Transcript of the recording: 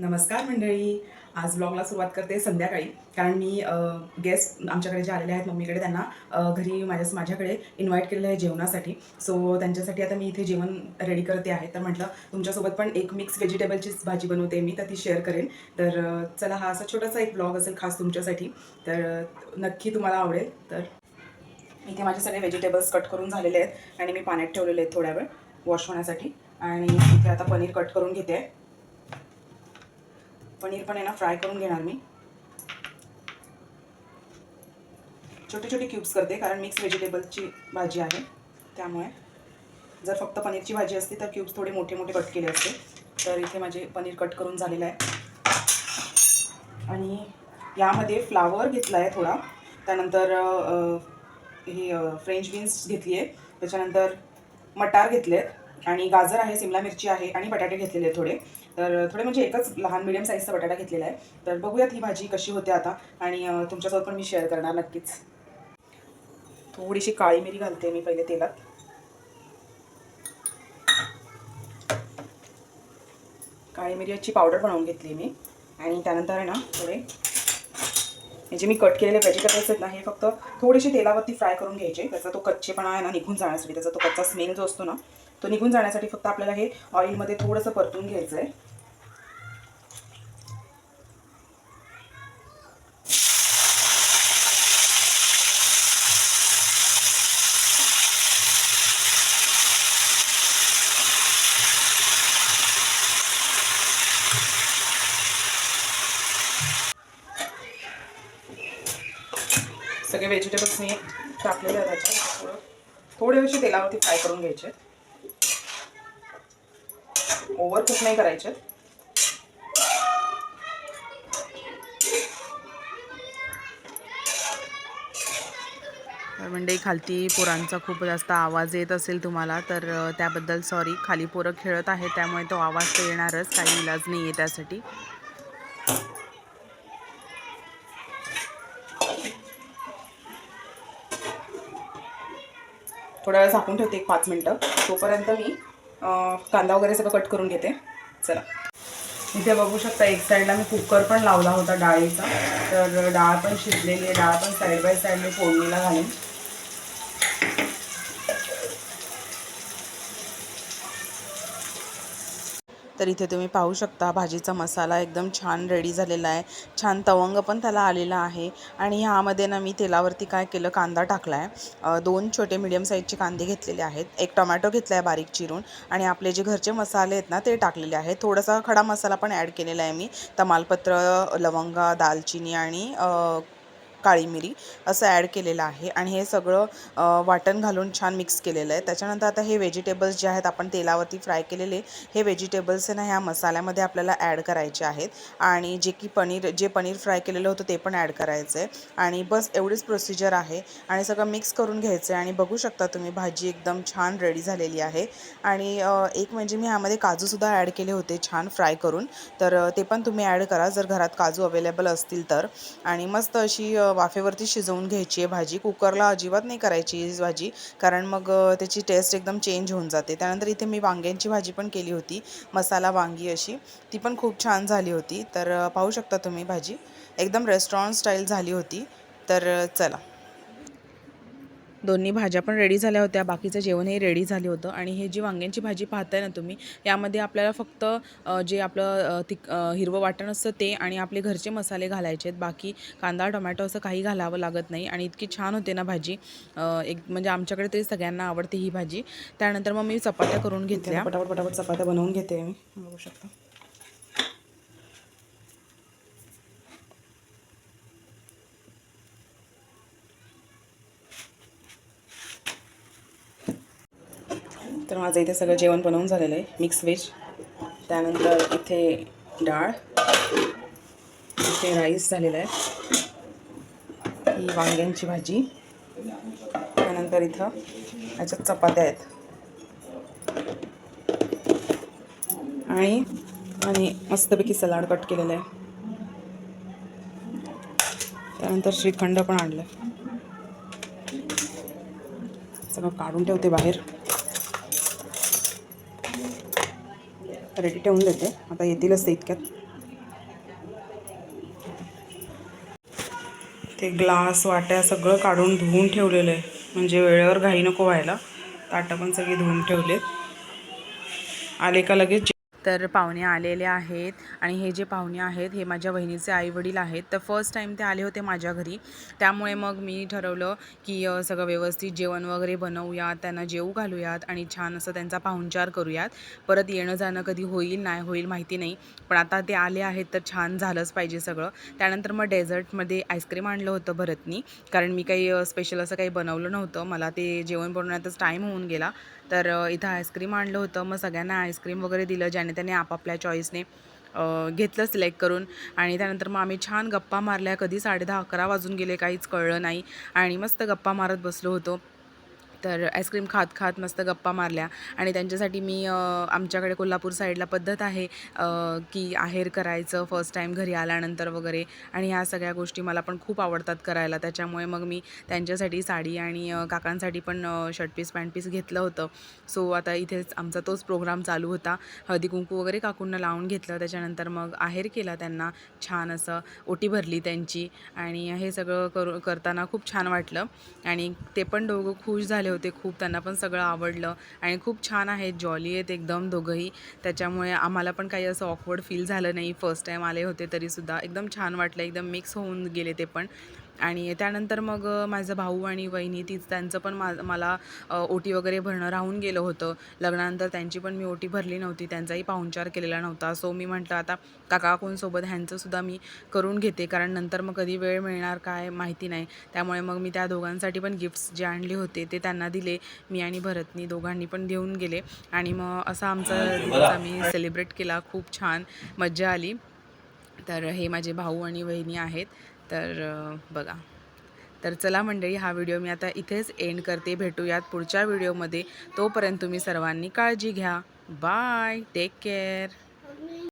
नमस्कार मंडळी. आज ब्लॉगला सुरुवात करते संध्याकाळी. कारण मी गेस्ट आमच्याकडे जे आलेले आहेत मम्मीकडे त्यांना घरी माझ्या माझ्याकडे इन्व्हाइट केलेलं आहे जेवणासाठी. सो त्यांच्यासाठी आता मी इथे जेवण रेडी करते आहे. तर म्हटलं तुमच्यासोबत पण एक मिक्स व्हेजिटेबलचीच भाजी बनवते मी तर ती शेअर करेन. तर चला हा असा छोटासा एक ब्लॉग असेल खास तुमच्यासाठी. तर नक्की तुम्हाला आवडेल. तर इथे माझे सगळे व्हेजिटेबल्स कट करून झालेले आहेत. आणि मी पाण्यात ठेवलेले आहेत थोड्या वेळ वॉश होण्यासाठी. आणि इथे आता पनीर कट करून घेते. आहे पनीर पण आहे ना फ्राय करून घेणार मी. छोटे छोटे क्यूब्स करते कारण मिक्स व्हेजिटेबलची भाजी आहे. त्यामुळे जर फक्त पनीरची भाजी असती तर क्यूब्स थोडे मोठे मोठे कट केले असते. तर इथे माझे पनीर कट करून झालेलं आहे. आणि यामध्ये फ्लावर घेतला आहे थोडा. त्यानंतर हे ही फ्रेंच बीन्स घेतली आहे त्याच्यानंतर मटार घेतले आहेत आणि गाजर आहे सिमला मिरची आहे आणि बटाटे घेतलेले आहेत थोडे. तर थोडे म्हणजे एकच लहान मिडियम साईजचा बटाटा घेतलेला आहे. तर बघूयात ही भाजी कशी होते आता आणि तुमच्यासोबत पण मी शेअर करणार नक्कीच. थोडीशी काळी मिरी घालते मी पहिले तेलात. काळी मिरीची पावडर बनवून घेतली मी. आणि त्यानंतर आहे ना थोडे हे जे मी कट केलेले व्हेजिटेबल्स आहेत ना हे फक्त थोडेसे तेलावरती फ्राय करून घ्यायचे. त्याचा तो कच्चेपणा आहे ना निघून जाण्यासाठी त्याचा तो कच्चा स्मेल जो असतो ना तो निघून जाण्यासाठी फक्त आपल्याला हे ऑइलमध्ये थोडंसं परतून घ्यायचं आहे सगळे व्हेजिटेबल्स मी टाकलेले आहेत त्याच्यात थोडं थोडेसे तेलावरती फ्राय करून घ्यायचे. ओव्हर कुक नाही करायचे. म्हणजे खालती पोरांचा खूप जास्त आवाज येत असेल तुम्हाला तर त्याबद्दल सॉरी खाली पोरं खेळत आहे त्यामुळे तो आवाज तर येणारच. काही इलाज नाही आहे त्यासाठी. थोड्या वेळ झाकून ठेवते एक पाच मिनटं. तोपर्यंत मी कांदा वगैरे सगळं कट करून घेते. चला. इथे बघू शकता एक साईडला मी कुकर पण लावला होता डाळीचा. तर डाळ पण शिजलेली आहे डाळ पण साईड बाय साईड मी फोडणीला घालेन. तर इथे तुम्ही पाहू शकता भाजीचा मसाला एकदम छान रेडी झालेला आहे. छान तवंग पण त्याला आलेला आहे. आणि ह्यामध्ये ना मी तेलावरती काय केलं कांदा टाकला आहे दोन छोटे मिडियम साईजचे कांदे घेतलेले आहेत. एक टोमॅटो घेतला आहे बारीक चिरून आणि आपले जे घरचे मसाले आहेत ना ते टाकलेले आहेत. थोडासा खडा मसाला पण ॲड केलेला आहे मी. तमालपत्र लवंगा दालचिनी आणि काळी मिरी असं ॲड केलेलं आहे आणि हे सगळं वाटण घालून छान मिक्स केलेलं आहे. त्याच्यानंतर आता हे व्हेजिटेबल्स जे आहेत आपण तेलावरती फ्राय केलेले हे व्हेजिटेबल्स आहे ना ह्या मसाल्यामध्ये आपल्याला ॲड करायचे आहेत. आणि जे की पनीर जे पनीर फ्राय केलेलं होतं ते पण ॲड करायचं आहे आणि बस एवढीच प्रोसिजर आहे. आणि सगळं मिक्स करून घ्यायचं आहे आणि बघू शकता तुम्ही भाजी एकदम छान रेडी झालेली आहे. आणि एक म्हणजे मी ह्यामध्ये काजूसुद्धा ॲड केले होते छान फ्राय करून. तर ते पण तुम्ही ॲड करा. जर घरात काजू अवेलेबल असतील तर. आणि मस्त अशी वाफेवरती शिजवून घ्यायची आहे भाजी. कुकरला अजिबात नाही करायची ही भाजी कारण मग त्याची टेस्ट एकदम चेंज होऊन जाते. त्यानंतर इथे मी वांग्यांची भाजी पण केली होती मसाला वांगी अशी. ती पण खूप छान झाली होती. तर पाहू शकता तुम्ही भाजी. एकदम रेस्टॉरंट स्टाईल झाली होती. तर चला. दोन्ही भाज्या पण रेडी झाल्या होत्या. बाकीचं जेवणही रेडी झालं होतं. आणि हे जी वांग्यांची भाजी पाहताय ना तुम्ही यामध्ये आपल्याला फक्त जे आपलं तिक हिरवं वाटण असतं ते आणि आपले घरचे मसाले घालायचे आहेत. बाकी कांदा टोमॅटो असं काही घालावं लागत नाही. आणि इतकी छान होते ना भाजी. एक म्हणजे आमच्याकडे तरी सगळ्यांना आवडते ही भाजी. त्यानंतर मग मी चपात्या करून घेतल्या. पटापट पटापट चपात्या बनवून घेते मी. बघू शकता. तर माझं इथे सगळं जेवण बनवून झालेलं आहे. मिक्स व्हेज त्यानंतर इथे डाळ. इथे राईस झालेला आहे. ही वांग्यांची भाजी. त्यानंतर इथं ह्याच्यात चपात्या आहेत. आणि आणि मस्तपैकी सलाड कट केलेलं आहे. त्यानंतर श्रीखंड पण आणलं. सगळं काढून ठेवते बाहेर. रेडी ठेवून देते. आता येतीलच ते इतक्यात. ते ग्लास वाट्या सगळं काढून धुवून ठेवलेलं आहे. म्हणजे वेळेवर घाई नको व्हायला. ताटं पण सगळी धुवून ठेवलेत. आले का लगेच? तर पाहुणे आलेले आहेत आणि हे जे पाहुणे आहेत हे माझ्या बहिणीचे आईवडील आहेत. तर फर्स्ट टाईम ते आले होते माझ्या घरी. त्यामुळे मग मी ठरवलं की सगळं व्यवस्थित जेवण वगैरे बनवूयात त्यांना जेवू घालूयात आणि छान असं त्यांचा पाहुणचार करूयात. परत येणं जाणं कधी होईल नाही होईल माहिती नाही. पण आता ते आले आहेत तर छान झालंच पाहिजे सगळं. त्यानंतर मग डेझर्टमध्ये आईस्क्रीम आणलं होतं भरतनी. कारण मी काही स्पेशल असं काही बनवलं नव्हतं. मला ते जेवण बनवण्यातच टाईम होऊन गेला. तर इथं आईस्क्रीम आणलं होतं. मग सगळ्यांना आईस्क्रीम वगैरे दिलं. ज्याने त्याने आपापल्या चॉईसने घेतलं सिलेक्ट करून. आणि त्यानंतर मग आम्ही छान गप्पा मारल्या. कधी साडे दहा अकरा वाजून गेले काहीच कळलं नाही. आणि मस्त गप्पा मारत बसलो होतो. तर आईस्क्रीम खात खात मस्त गप्पा मारल्या. आणि त्यांच्यासाठी मी आमच्याकडे कोल्हापूर साईडला पद्धत आहे की आहेर करायचं फर्स्ट टाईम घरी आल्यानंतर वगैरे. आणि ह्या सगळ्या गोष्टी मला पण खूप आवडतात करायला. त्याच्यामुळे मग मी त्यांच्यासाठी साडी आणि काकांसाठी पण शर्ट पीस पॅन्ट पीस घेतलं होतं. सो आता इथेच आमचा तोच प्रोग्राम चालू होता. हळदी कुंकू वगैरे काकूंना लावून घेतलं. त्याच्यानंतर मग आहेर केला त्यांना. छान असं ओटी भरली त्यांची. आणि हे सगळं करू करताना खूप छान वाटलं. आणि ते पण दोघं खुश झाले होते. खूप त्यांना पण सगळं आवडलं. आणि खूप छान आहेत. जॉली आहेत एकदम दोघंही. त्याच्यामुळे आम्हाला पण काही असं ऑकवर्ड फील झालं नाही. फर्स्ट टाईम आले होते तरीसुद्धा एकदम छान वाटलं. एकदम मिक्स होऊन गेले ते पण. आणि त्यानंतर मग माझा भाऊ आणि वहिनी तीच त्यांचं पण मा मला ओटी वगैरे भरणं राहून गेलं होतं. लग्नानंतर त्यांची पण मी ओटी भरली नव्हती त्यांचाही पाहुणचार केलेला नव्हता. सो मी म्हटलं आता काका कोणसोबत ह्यांचंसुद्धा मी करून घेते कारण नंतर मग कधी वेळ मिळणार काय माहिती नाही. त्यामुळे मग मी त्या दोघांसाठी पण गिफ्ट्स जे आणले होते ते त्यांना दिले. मी आणि भरतनी दोघांनी पण देऊन गेले. आणि मग असा आमचा दिवस आम्ही सेलिब्रेट केला. खूप छान मज्जा आली. तर हे माझे भाऊ आणि वहिनी आहेत. तर बघा. तर चला मंडळी हा व्हिडिओ मी आता इथेच एंड करते. भेटूयात पुढच्या व्हिडिओमध्ये. तोपर्यंत तुम्ही सर्वांनी काळजी घ्या. Bye take care